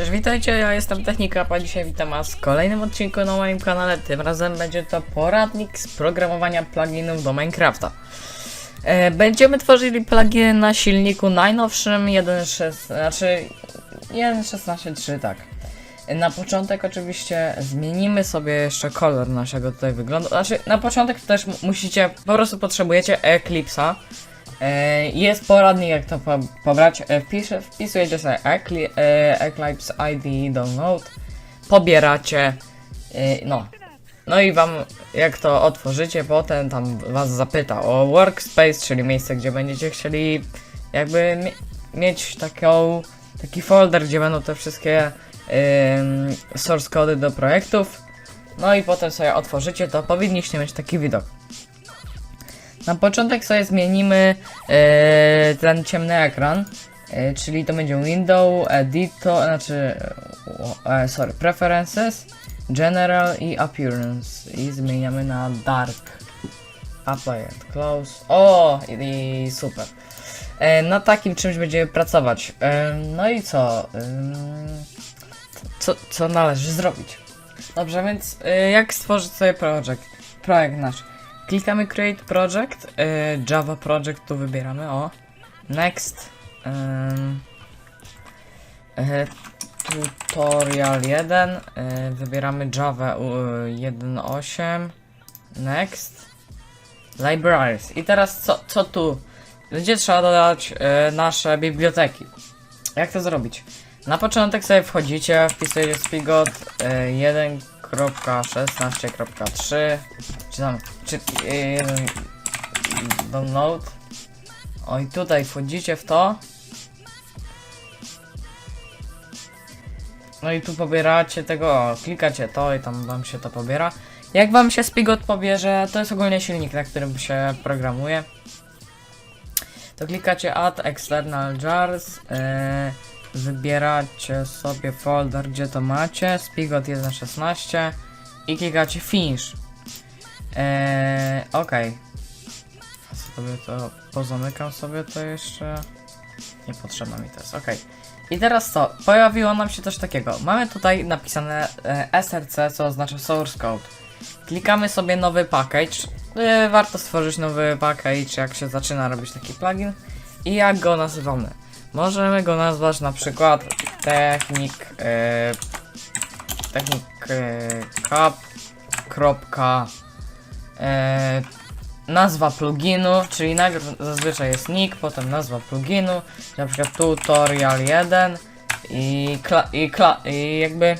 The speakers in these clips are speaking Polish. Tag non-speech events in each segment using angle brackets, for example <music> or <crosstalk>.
Cześć, witajcie, ja jestem Technika, a dzisiaj witam was w kolejnym odcinku na moim kanale. Tym razem będzie to poradnik z programowania pluginów do Minecrafta. E, będziemy tworzyli pluginy na silniku najnowszym 1.6, znaczy 1.16.3, tak. Na początek oczywiście zmienimy sobie jeszcze kolor naszego tutaj wyglądu. Znaczy, na początek też mu- musicie, po prostu potrzebujecie Eclipse'a. E, Jest poradnik jak to po, pobrać. E, wpisujecie sobie e, Eclipse ID download, pobieracie, no. No i wam, jak to otworzycie, potem tam was zapyta o workspace, czyli miejsce, gdzie będziecie chcieli jakby mie mieć taką, taki folder, gdzie będą te wszystkie source cody do projektów. No i potem sobie otworzycie, to powinniście mieć taki widok. Na początek sobie zmienimy e, ten ciemny ekran, e, czyli to będzie window, editor, znaczy, e, sorry, preferences, general i appearance i zmieniamy na dark. Apply and close. O, i, i super. E, na takim czymś będziemy pracować. E, no i co? Ym, co? Co należy zrobić? Dobrze, więc e, jak stworzyć sobie projekt? Projekt nasz. Klikamy Create Project, y, Java Project tu wybieramy, o. Next. y, tutorial 1, y, wybieramy Java y, 1.8. Next. Libraries. I teraz co, co tu? Będzie trzeba dodać y, nasze biblioteki. Jak to zrobić? Na początek sobie wchodzicie, wpisujecie spigot y, 1.16.3 czy tam, czy y, jeden download. O i tutaj wchodzicie w to. No i tu pobieracie tego, klikacie to i tam wam się to pobiera. Jak wam się Spigot pobierze, to jest ogólnie silnik, na którym się programuje. To klikacie Add External Jars. Yy, wybieracie sobie folder, gdzie to macie. Spigot 1.16 i klikacie Finish. Eee, okej. Sobie to pozamykam sobie to jeszcze. Niepotrzebna mi to jest, okej. I teraz co? Pojawiło nam się coś takiego. Mamy tutaj napisane e, src, co oznacza source code. Klikamy sobie nowy package. E, warto stworzyć nowy package, jak się zaczyna robić taki plugin. I jak go nazywamy? Możemy go nazwać na przykład technik e, technik e, cap kropka e, nazwa pluginu, czyli najpierw zazwyczaj jest nick, potem nazwa pluginu, na przykład tutorial 1 i, kla, i, kla, i jakby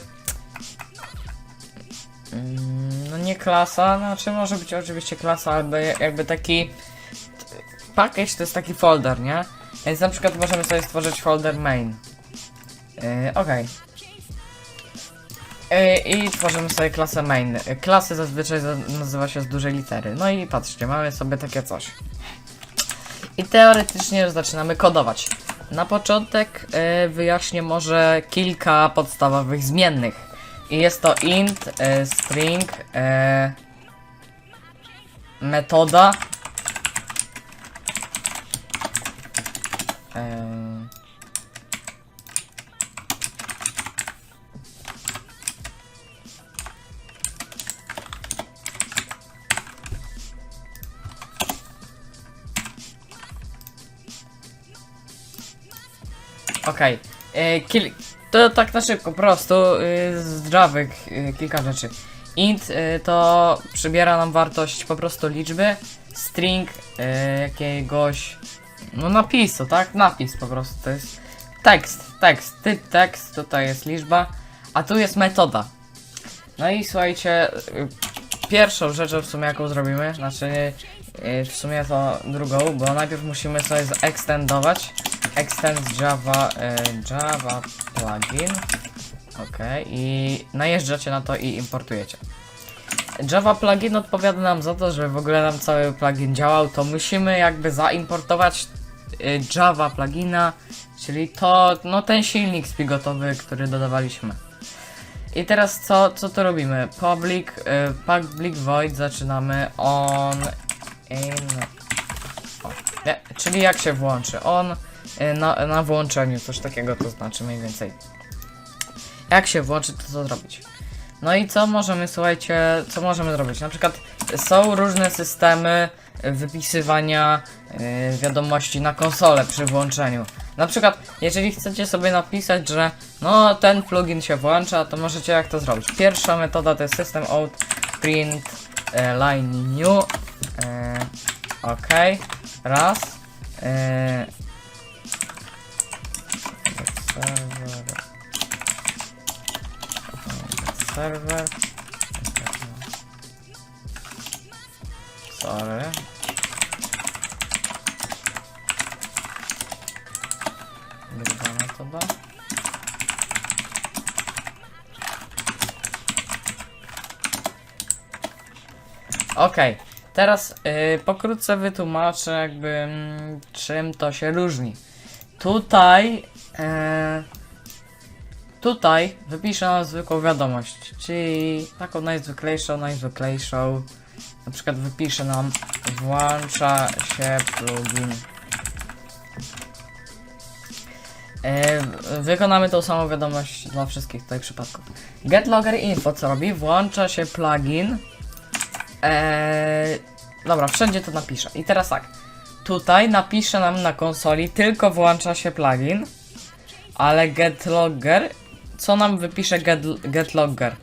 mm, no nie klasa, znaczy może być oczywiście klasa, albo je- jakby taki package to jest taki folder, nie? Więc na przykład możemy sobie stworzyć folder main. Yy, Okej. Yy, I tworzymy sobie klasę main. Klasy zazwyczaj za- nazywa się z dużej litery. No i patrzcie, mamy sobie takie coś. I teoretycznie zaczynamy kodować. Na początek yy, wyjaśnię może kilka podstawowych zmiennych. I jest to int, yy, string, metoda. Okej. E, kil- To tak na szybko, po prostu y, z Java y, kilka rzeczy. Int y, to przybiera nam wartość po prostu liczby. String y, jakiegoś no napisu, tak? Napis po prostu to jest tekst, tekst, typ tekst, tutaj jest liczba, a tu jest metoda. No i słuchajcie, y, pierwszą rzeczą w sumie jaką zrobimy, znaczy y, w sumie to drugą, bo najpierw musimy sobie zekstendować extend Java, y, Java plugin. Ok, i najeżdżacie na to i importujecie. Java plugin odpowiada nam za to, żeby w ogóle nam cały plugin działał, to musimy jakby zaimportować y, Java plugina, czyli to, no ten silnik spigotowy, który dodawaliśmy. I teraz co, co tu robimy? Public, y, public void zaczynamy on in o, nie, czyli jak się włączy on na, na włączeniu, coś takiego to znaczy mniej więcej. Jak się włączy, to co zrobić? No i co możemy, słuchajcie, co możemy zrobić? Na przykład są różne systemy wypisywania yy, wiadomości na konsolę przy włączeniu. Na przykład, jeżeli chcecie sobie napisać, że no ten plugin się włącza, to możecie jak to zrobić. Pierwsza metoda to jest system out print e, line new. E, ok, raz. E, server. Serwer. Sorry. Druga metoda. Okej, teraz y, pokrótce wytłumaczę jakby mm, czym to się różni. Tutaj e, tutaj wypiszę nam zwykłą wiadomość, czyli taką najzwyklejszą, najzwyklejszą. Na przykład wypisze nam włącza się plugin. E, wykonamy tą samą wiadomość dla wszystkich tutaj przypadków. Get logger info co robi? Włącza się plugin. Eee, dobra, wszędzie to napiszę. I teraz tak. Tutaj napisze nam na konsoli tylko włącza się plugin. Ale get logger. Co nam wypisze get, get logger?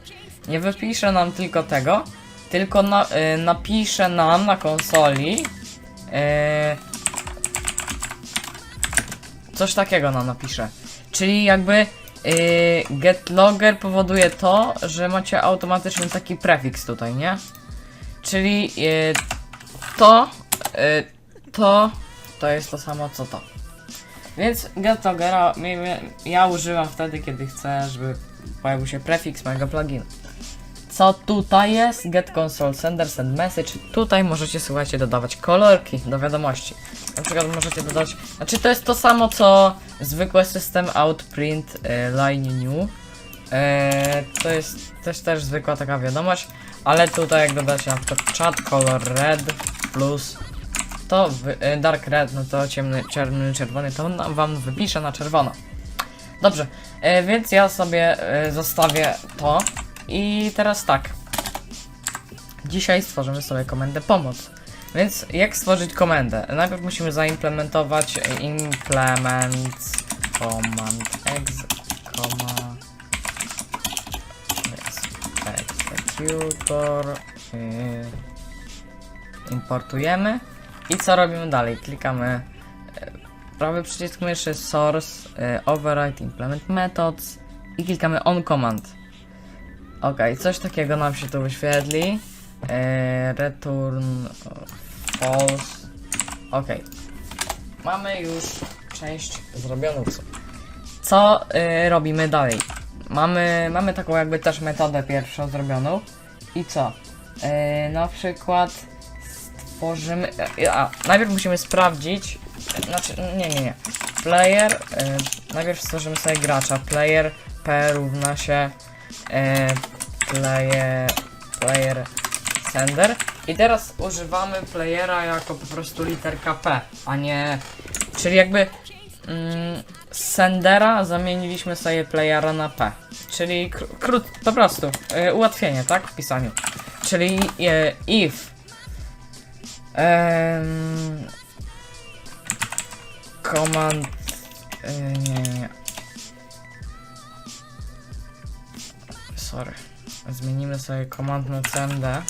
Nie wypisze nam tylko tego, tylko na, y, napisze nam na konsoli. Y, coś takiego nam napisze. Czyli jakby y, get logger powoduje to, że macie automatycznie taki prefiks tutaj, nie? Czyli y, to, y, to, to jest to samo co to. Więc mi- ja używam wtedy, kiedy chcę, żeby pojawił się prefiks mojego pluginu. Co tutaj jest? Get console sender, send message. Tutaj możecie, słuchajcie, dodawać kolorki do wiadomości. Na przykład możecie dodać, znaczy to jest to samo co zwykły system out print y, line new. E, to jest też też zwykła taka wiadomość, ale tutaj jak dodacie na przykład chat color red plus to wy, e, dark red, no to ciemny, czarny, czerwony, to wam wypisze na czerwono. Dobrze, e, więc ja sobie e, zostawię to i teraz tak. Dzisiaj stworzymy sobie komendę pomoc. Więc jak stworzyć komendę? Najpierw musimy zaimplementować implement command ex, executor importujemy i co robimy dalej? Klikamy e, prawy przycisk myszy source, e, override implement methods i klikamy on command. Ok, coś takiego nam się tu wyświetli. E, return false. Ok. Mamy już część zrobioną. Co robimy dalej? Mamy, mamy taką jakby też metodę pierwszą zrobioną. I co? Na przykład stworzymy. y, A, najpierw musimy sprawdzić. Znaczy, nie, nie, nie. Player. Y, najpierw stworzymy sobie gracza. Player P równa się y, player, player sender. I teraz używamy playera jako po prostu literka P, a nie. Czyli jakby. Mm, sendera zamieniliśmy sobie playera na P. Czyli kró- krót, po prostu y, ułatwienie, tak? W pisaniu. Czyli y, if em, command y, nie, nie, nie. Sorry. Zmienimy sobie command na cmd.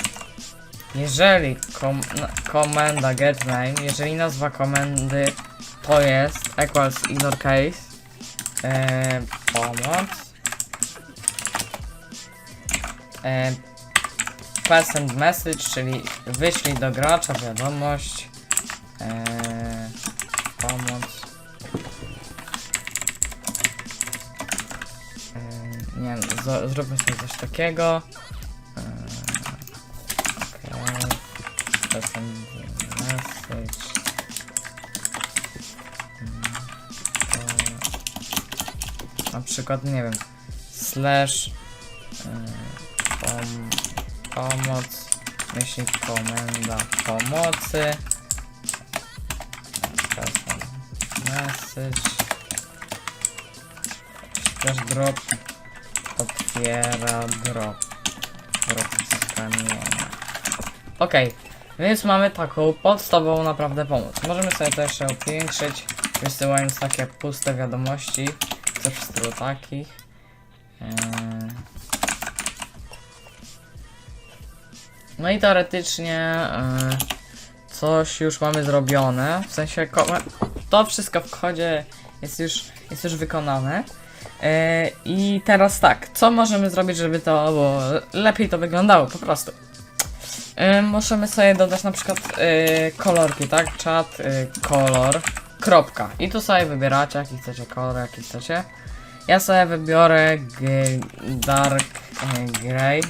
Jeżeli kom na- komenda getName, jeżeli nazwa komendy to jest equals ignore case e, pomoc e, present message, czyli wyślij do gracza wiadomość e, pomoc. E, nie wiem, zróbmy sobie coś takiego. E, okej. Present message. Na przykład, nie wiem, slash y, pom, pomoc, myśli komenda pomocy, Czasem message, slash drop otwiera drop. Drop z kamienia. Okej, więc mamy taką podstawową naprawdę pomoc. Możemy sobie to jeszcze upiększyć, wysyłając takie puste wiadomości, coś w stylu takich. Eee. No i teoretycznie e, coś już mamy zrobione, w sensie to wszystko w kodzie jest już, jest już wykonane. E, I teraz tak, co możemy zrobić, żeby to było lepiej to wyglądało po prostu. E, możemy sobie dodać na przykład kolorki, tak? Czat, e, kolor, kropka. I tu sobie wybieracie, jaki chcecie kolor, jaki chcecie. Ja sobie wybiorę dark grey.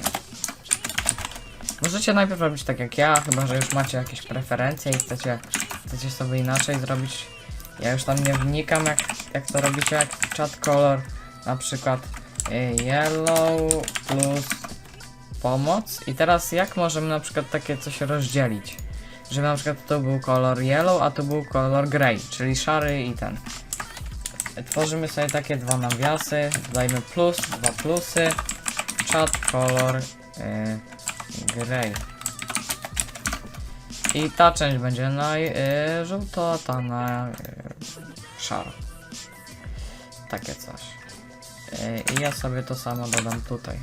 Możecie najpierw robić tak jak ja, chyba że już macie jakieś preferencje i chcecie, chcecie sobie inaczej zrobić. Ja już tam nie wnikam jak, jak to robicie, jak chat color, na przykład y, yellow plus pomoc. I teraz jak możemy na przykład takie coś rozdzielić? Żeby na przykład to był kolor yellow, a to był kolor grey, czyli szary i ten. Tworzymy sobie takie dwa nawiasy, dajmy plus, dwa plusy, chat color y, grey. I ta część będzie na y, żółto, a ta na y, szaro. Takie coś. Y, I ja sobie to samo dodam tutaj. Y,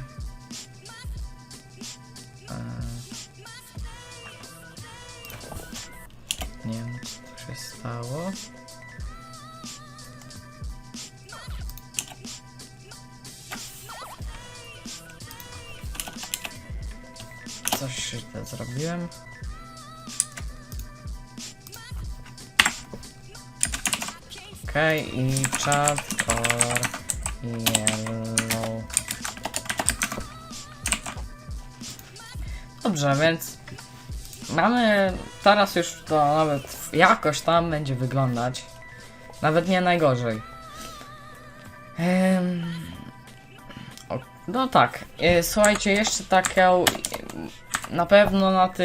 nie wiem co się stało. Coś źle zrobiłem. Okej, i chat color yellow. Dobrze, więc mamy teraz już to nawet jakoś tam będzie wyglądać. Nawet nie najgorzej. Em, o, no tak, e, słuchajcie, jeszcze taką na pewno na ty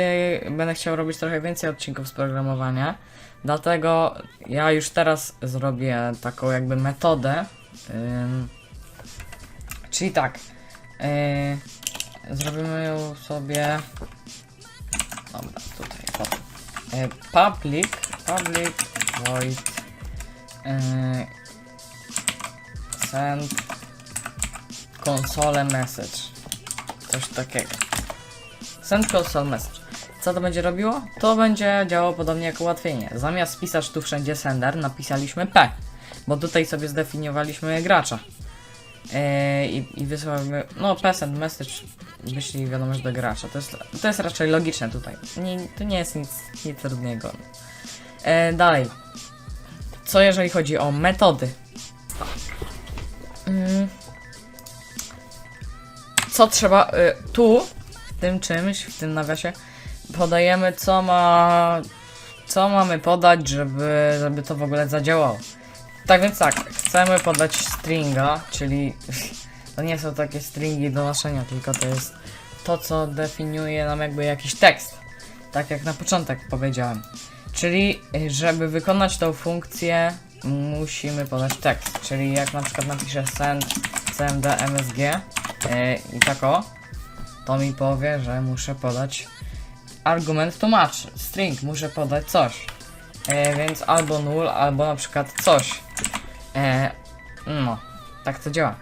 będę chciał robić trochę więcej odcinków z programowania. Dlatego ja już teraz zrobię taką jakby metodę. Czyli tak. Yy, zrobimy ją sobie. Dobra, tutaj. Yy, public. Public void. Yy, send console message. Coś takiego. Send console message. Co to będzie robiło? To będzie działało podobnie jak ułatwienie. Zamiast pisać tu wszędzie sender, napisaliśmy P. Bo tutaj sobie zdefiniowaliśmy gracza. Yy, I, i wysłamy, no P send message, wyślij wiadomość do gracza. To jest, to jest raczej logiczne tutaj. Nie, to nie jest nic, nic trudnego. Yy, dalej. Co jeżeli chodzi o metody? Mm. Co trzeba, y, tu, tym czymś, w tym nawiasie, podajemy co ma co mamy podać, żeby, żeby to w ogóle zadziałało. Tak więc tak, chcemy podać stringa, czyli <laughs> to nie są takie stringi do noszenia, tylko to jest to, co definiuje nam jakby jakiś tekst. Tak jak na początek powiedziałem. Czyli, żeby wykonać tą funkcję, musimy podać tekst. Czyli jak na przykład napiszę send cmd msg yy, i tak o, to mi powie, że muszę podać argument tłumaczy, string, muszę podać coś. E, więc albo null, albo na przykład coś. E, no, tak to działa.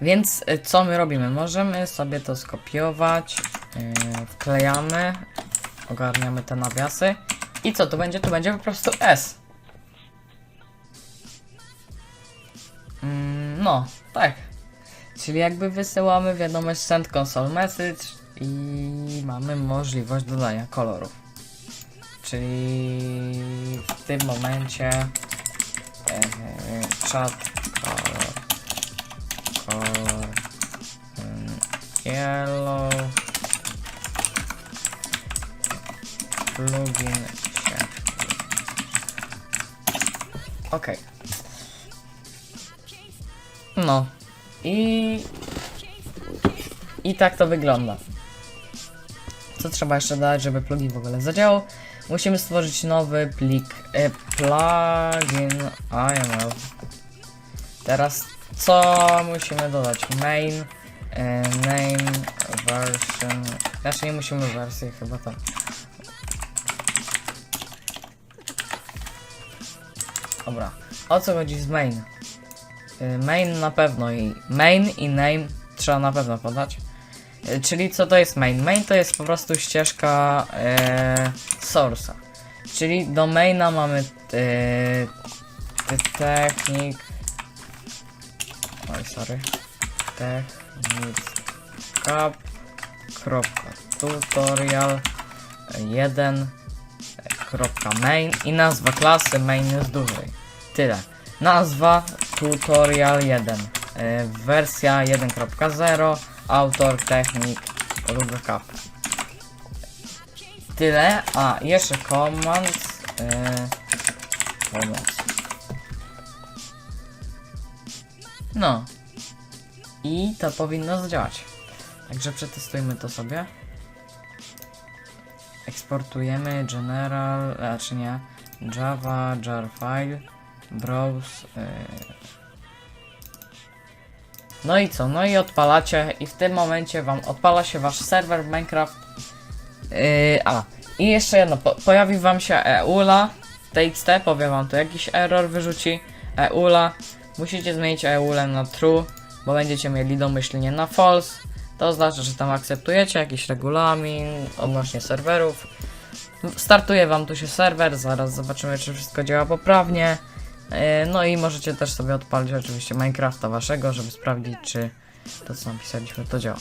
Więc e, co my robimy? Możemy sobie to skopiować, e, wklejamy, ogarniamy te nawiasy i co tu będzie? Tu będzie po prostu S. Mm, no, tak. Czyli jakby wysyłamy wiadomość send console message i mamy możliwość dodania kolorów. Czyli w tym momencie e, chat color, color mm, yellow plugin się. Ok no i i tak to wygląda co trzeba jeszcze dać, żeby plugin w ogóle zadziałał? Musimy stworzyć nowy plik e, plugin IML. Teraz co musimy dodać? Main, e, name, version. Znaczy nie musimy wersji, chyba tak. Dobra, o co chodzi z main? Y, Main na pewno i main i name trzeba na pewno podać. Y, Czyli co to jest main? Main to jest po prostu ścieżka e, source'a. Czyli do maina mamy e, technik. Oj, sorry. Technic cap, kropka tutorial 1 kropka main i nazwa klasy main jest dłużej. Tyle. Nazwa tutorial 1. e, wersja 1.0 autor technik Cap. Tyle. A jeszcze command e. No. I to powinno zadziałać. Także przetestujmy to sobie. Eksportujemy general, a czy nie, java, jar file, browse. Yy. No i co? No i odpalacie i w tym momencie wam odpala się wasz serwer Minecraft. Yy, a, i jeszcze jedno, po, pojawi wam się EULA, TXT, powie wam tu jakiś error wyrzuci, EULA, musicie zmienić EULę na true, bo będziecie mieli domyślnie na false, to oznacza, że tam akceptujecie jakiś regulamin odnośnie serwerów. Startuje wam tu się serwer, zaraz zobaczymy czy wszystko działa poprawnie. Yy, No i możecie też sobie odpalić oczywiście Minecrafta waszego, żeby sprawdzić czy to co napisaliśmy to działa.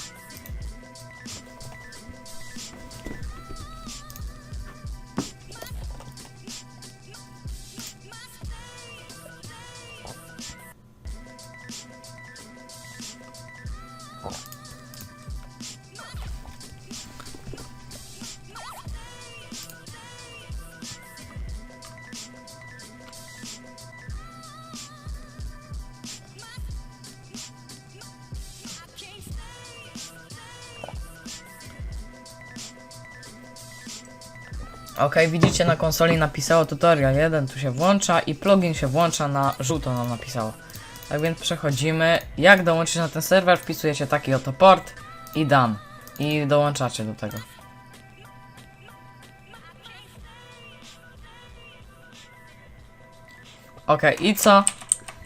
Ok, widzicie na konsoli napisało tutorial 1, tu się włącza i plugin się włącza na żółto nam napisało. Tak więc przechodzimy, jak dołączyć na ten serwer, wpisujecie taki oto port i done. I dołączacie do tego. Ok, i co?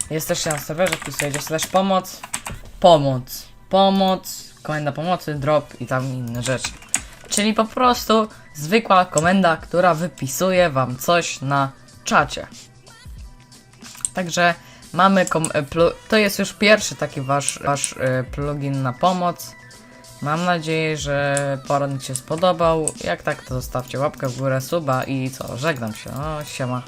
Jesteście na serwerze, wpisujecie slash pomoc, pomoc, pomoc, komenda pomocy, drop i tam inne rzeczy. Czyli po prostu zwykła komenda, która wypisuje wam coś na czacie. Także mamy e, to jest już pierwszy taki wasz, wasz e, plugin na pomoc. Mam nadzieję, że poradnik się spodobał. Jak tak, to zostawcie łapkę w górę, suba i co, żegnam się. No, siema.